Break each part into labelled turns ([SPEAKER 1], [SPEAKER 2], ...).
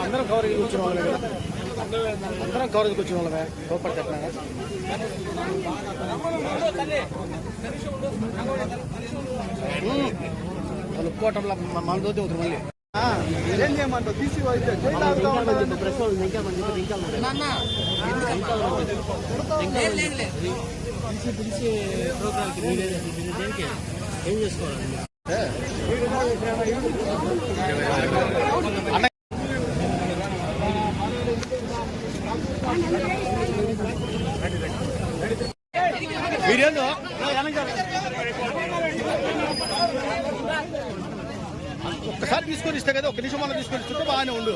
[SPEAKER 1] అందరం కవర్ కూర్చున్న వాళ్ళమే కదా అందరం కవర్ కూర్చున్న వాళ్ళమే కోపడి చెప్పినా వాళ్ళు ఒప్పుకోవటంలో మన దోతి అవుతారు మళ్ళీ ఏం చేయమంటావు తీసి ప్రెస్ వాళ్ళు ఇంకా మంది ఇంకా పిలిచి ప్రోగ్రామ్కి దేనికి ఏం చేసుకోవాలి? మీరేందో? ఒక్కసారి తీసుకొని ఇస్తే కదా ఒక నిమిషం మనం తీసుకొని ఇస్తుంటే బాగానే ఉండు.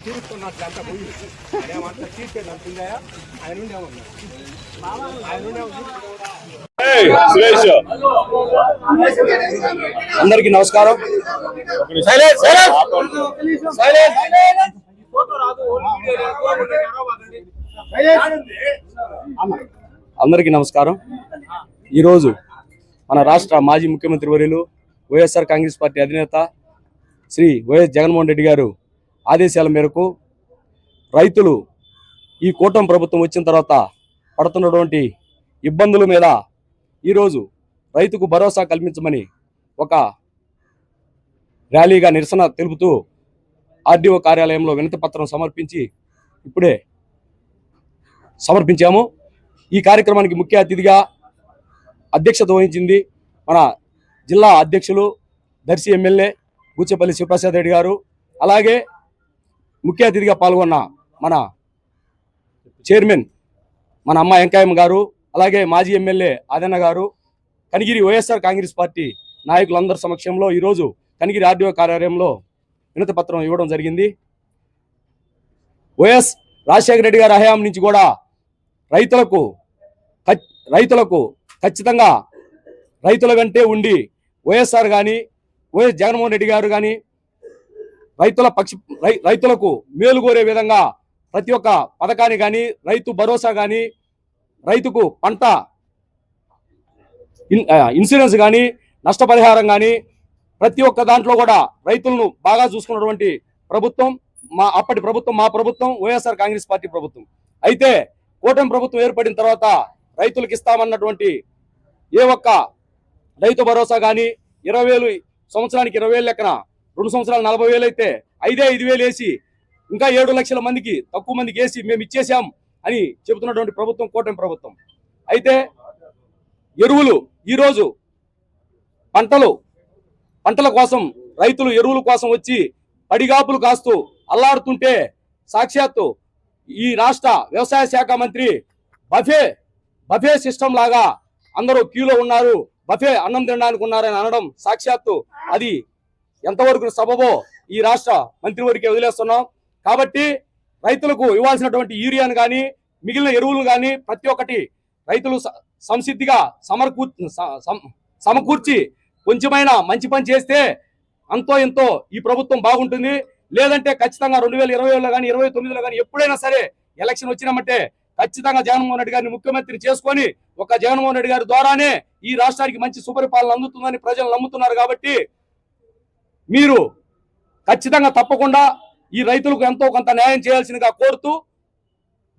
[SPEAKER 1] తీరుస్తున్నట్లంతా పోయి అదేమంతా తీర్చేది అంటుందా ఆయన నుండి ఏమన్నా ఆయన నుండి
[SPEAKER 2] సురేష్
[SPEAKER 1] అందరికి నమస్కారం అందరికీ నమస్కారం. ఈరోజు మన రాష్ట్ర మాజీ ముఖ్యమంత్రి వర్యులు వైఎస్ఆర్ కాంగ్రెస్ పార్టీ అధినేత శ్రీ వైఎస్ జగన్మోహన్ రెడ్డి గారు ఆదేశాల మేరకు రైతులు ఈ కూటమి ప్రభుత్వం వచ్చిన తర్వాత పడుతున్నటువంటి ఇబ్బందుల మీద ఈరోజు రైతుకు భరోసా కల్పించమని ఒక ర్యాలీగా నిరసన తెలుపుతూ ఆర్డీఓ కార్యాలయంలో వినతి పత్రం సమర్పించి ఇప్పుడే సమర్పించాము. ఈ కార్యక్రమానికి ముఖ్య అతిథిగా అధ్యక్షత వహించింది మన జిల్లా అధ్యక్షులు దర్శి ఎమ్మెల్యే బూచేపల్లి శివప్రసాద్ రెడ్డి గారు అలాగే ముఖ్య అతిథిగా పాల్గొన్న మన చైర్మన్ మన అమ్మ వెంకయ్యమ్మ గారు అలాగే మాజీ MLA Adanna garu Kanigiri YSR Congress party నాయకులందరి సమక్షంలో ఈరోజు కనిగిరి ఆర్డీఓ కార్యాలయంలో వినతి పత్రం ఇవ్వడం జరిగింది. వైఎస్ రాజశేఖర రెడ్డి గారి హయాం నుంచి కూడా రైతులకు రైతులకు ఖచ్చితంగా రైతుల వెంటే ఉండి వైఎస్ఆర్ కానీ వైఎస్ జగన్మోహన్ రెడ్డి గారు కానీ రైతుల పక్ష రై- రైతులకు మేలు కోరే విధంగా ప్రతి ఒక్క పథకాన్ని కానీ రైతు భరోసా కానీ రైతుకు పంట ఇన్సూరెన్స్ కానీ నష్టపరిహారం కానీ ప్రతి ఒక్క దాంట్లో కూడా రైతులను బాగా చూసుకున్నటువంటి ప్రభుత్వం మా అప్పటి ప్రభుత్వం మా ప్రభుత్వం వైఎస్ఆర్ కాంగ్రెస్ పార్టీ ప్రభుత్వం. అయితే కూటమి ప్రభుత్వం ఏర్పడిన తర్వాత రైతులకు ఇస్తామన్నటువంటి ఏ ఒక్క రైతు భరోసా కానీ ఇరవై వేలు సంవత్సరానికి ఇరవై వేలు లెక్కన. రెండు సంవత్సరాలు నలభై వేలు అయితే ఐదే ఐదు వేలు వేసి ఇంకా ఏడు లక్షల మందికి తక్కువ మందికి వేసి మేము ఇచ్చేసాం అని చెబుతున్నటువంటి ప్రభుత్వం కూటమి ప్రభుత్వం. అయితే ఎరువులు ఈరోజు పంటలు పంటల కోసం రైతులు ఎరువుల కోసం వచ్చి పడిగాపులు కాస్తూ అల్లాడుతుంటే సాక్షాత్తు ఈ రాష్ట్ర వ్యవసాయ శాఖ మంత్రి బఫే బఫే సిస్టమ్ లాగా అందరూ క్యూలో ఉన్నారు. బఫే అన్నం తినడానికి ఉన్నారని అనడం సాక్షాత్తు అది ఎంతవరకు సబబో ఈ రాష్ట్ర మంత్రివర్గకి వదిలేస్తున్నాం. కాబట్టి రైతులకు ఇవ్వాల్సినటువంటి యూరియాను కానీ మిగిలిన ఎరువులు కానీ ప్రతి ఒక్కటి రైతులు సంసిద్ధిగా సమర్కూ సమకూర్చి కొంచెమైనా మంచి పని చేస్తే అంతో ఎంతో ఈ ప్రభుత్వం బాగుంటుంది. లేదంటే ఖచ్చితంగా రెండు వేల ఇరవైలో కానీ ఇరవై తొమ్మిదిలో కానీ ఎప్పుడైనా సరే ఎలక్షన్ వచ్చినామంటే ఖచ్చితంగా జగన్మోహన్ రెడ్డి గారిని ముఖ్యమంత్రి చేసుకొని ఒక జగన్మోహన్ రెడ్డి గారి ద్వారానే ఈ రాష్ట్రానికి మంచి సుపరిపాలన అందుతుందని ప్రజలు నమ్ముతున్నారు కాబట్టి మీరు ఖచ్చితంగా తప్పకుండా ఈ రైతులకు ఎంతో కొంత న్యాయం చేయాల్సిందిగా కోరుతూ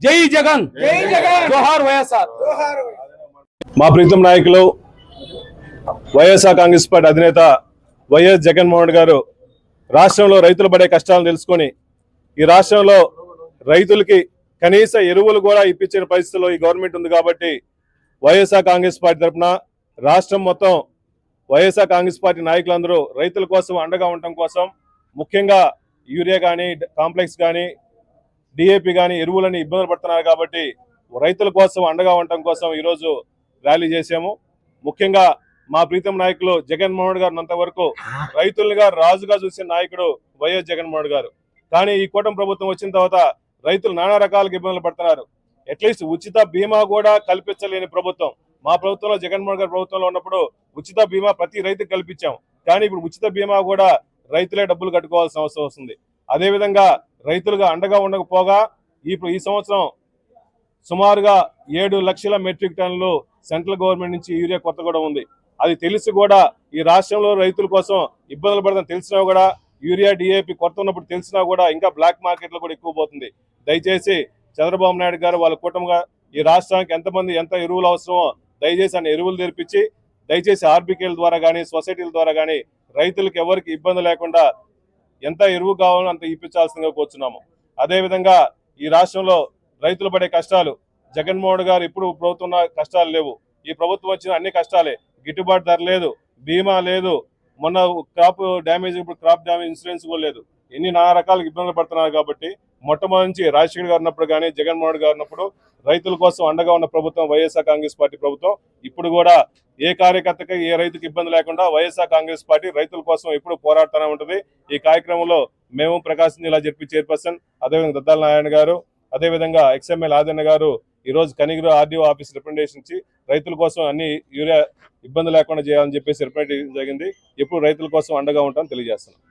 [SPEAKER 1] జై జగన్. జై జగన్. జోహార్ వైఎస్ఆర్.
[SPEAKER 3] మా ప్రీతం నాయకులు వైఎస్ఆర్ కాంగ్రెస్ పార్టీ అధినేత వైఎస్ జగన్మోహన్ రెడ్డి గారు రాష్ట్రంలో రైతులు పడే కష్టాలను తెలుసుకొని ఈ రాష్ట్రంలో రైతులకి కనీస ఎరువులు కూడా ఇప్పించిన పరిస్థితిలో ఈ గవర్నమెంట్ ఉంది కాబట్టి వైఎస్ఆర్ కాంగ్రెస్ పార్టీ తరఫున రాష్ట్రం మొత్తం వైఎస్ఆర్ కాంగ్రెస్ పార్టీ నాయకులందరూ రైతుల కోసం అండగా ఉండటం కోసం ముఖ్యంగా యూరియా కానీ కాంప్లెక్స్ కానీ డిఏపి కానీ ఎరువులని ఇబ్బందులు పడుతున్నారు కాబట్టి రైతుల కోసం అండగా ఉండటం కోసం ఈరోజు ర్యాలీ చేశాము. ముఖ్యంగా మా ప్రీతం నాయకులు జగన్మోహన్ గారు అంతవరకు రైతులుగా రాజుగా చూసిన నాయకుడు వైఎస్ జగన్మోహన్ గారు. కానీ ఈ కూటమి ప్రభుత్వం వచ్చిన తర్వాత రైతులు నానా రకాలుగా ఇబ్బందులు పడుతున్నారు. అట్లీస్ట్ ఉచిత బీమా కూడా కల్పించలేని ప్రభుత్వం. మా ప్రభుత్వంలో జగన్మోహన్ గారి ప్రభుత్వంలో ఉన్నప్పుడు ఉచిత బీమా ప్రతి రైతుకు కల్పించాం. కానీ ఇప్పుడు ఉచిత బీమా కూడా రైతులే డబ్బులు కట్టుకోవాల్సిన అవసరం వస్తుంది. అదేవిధంగా రైతులుగా అండగా ఉండకపోగా ఇప్పుడు ఈ సంవత్సరం సుమారుగా ఏడు లక్షల మెట్రిక్ టన్నులు సెంట్రల్ గవర్నమెంట్ నుంచి యూరియా కొత్త కూడా ఉంది. అది తెలిసి కూడా ఈ రాష్ట్రంలో రైతుల కోసం ఇబ్బందులు పడదని తెలిసినా కూడా యూరియా డిఏపి కొరత ఉన్నప్పుడు తెలిసినా కూడా ఇంకా బ్లాక్ మార్కెట్లో కూడా ఎక్కువ పోతుంది. దయచేసి చంద్రబాబు నాయుడు గారు వాళ్ళ కూటమిగా ఈ రాష్ట్రానికి ఎంతమంది ఎంత ఎరువులు అవసరమో దయచేసి అన్ని ఎరువులు తెరిపించి దయచేసి ఆర్బికేల ద్వారా కానీ సొసైటీల ద్వారా కానీ రైతులకు ఎవరికి ఇబ్బంది లేకుండా ఎంత ఎరువు కావాలో అంత ఇప్పించాల్సిందిగా కూర్చున్నాము. అదేవిధంగా ఈ రాష్ట్రంలో రైతులు పడే కష్టాలు జగన్మోహన్ గారు ఇప్పుడు ప్రభుత్వం కష్టాలు లేవు. ఈ ప్రభుత్వం వచ్చిన అన్ని కష్టాలే. గిట్టుబాటు ధర లేదు బీమా లేదు మొన్న క్రాప్ డ్యామేజ్ ఇప్పుడు క్రాప్ డ్యామేజ్ ఇన్సూరెన్స్ కూడా లేదు. ఎన్ని నానా రకాల ఇబ్బందులు పడుతున్నారు కాబట్టి మొట్టమొదటి నుంచి రాజశేఖర్ గారు ఉన్నప్పుడు కానీ జగన్మోహన్ గారు ఉన్నప్పుడు రైతుల కోసం అండగా ఉన్న ప్రభుత్వం వైఎస్ఆర్ కాంగ్రెస్ పార్టీ ప్రభుత్వం. ఇప్పుడు కూడా ఏ కార్యకర్తకి ఏ రైతుకి ఇబ్బంది లేకుండా వైఎస్ఆర్ కాంగ్రెస్ పార్టీ రైతుల కోసం ఎప్పుడు పోరాడుతూనే ఉంటుంది. ఈ కార్యక్రమంలో మేము ప్రకాశం జిల్లా జడ్పీ చైర్పర్సన్ అదేవిధంగా దద్దాల నారాయణ గారు అదేవిధంగా ఎక్స్ఎంఎల్ ఆదన్న గారు ఈ రోజు కనిగిరి ఆర్డీఓ ఆఫీస్ రిప్రజెంటేషన్ ఇచ్చి రైతుల కోసం అన్ని యూరియా ఇబ్బంది లేకుండా చేయాలని చెప్పేసి రిప్రజెంటేషన్ జరిగింది. ఎప్పుడు రైతుల కోసం అండగా ఉంటామని తెలియజేస్తున్నాం.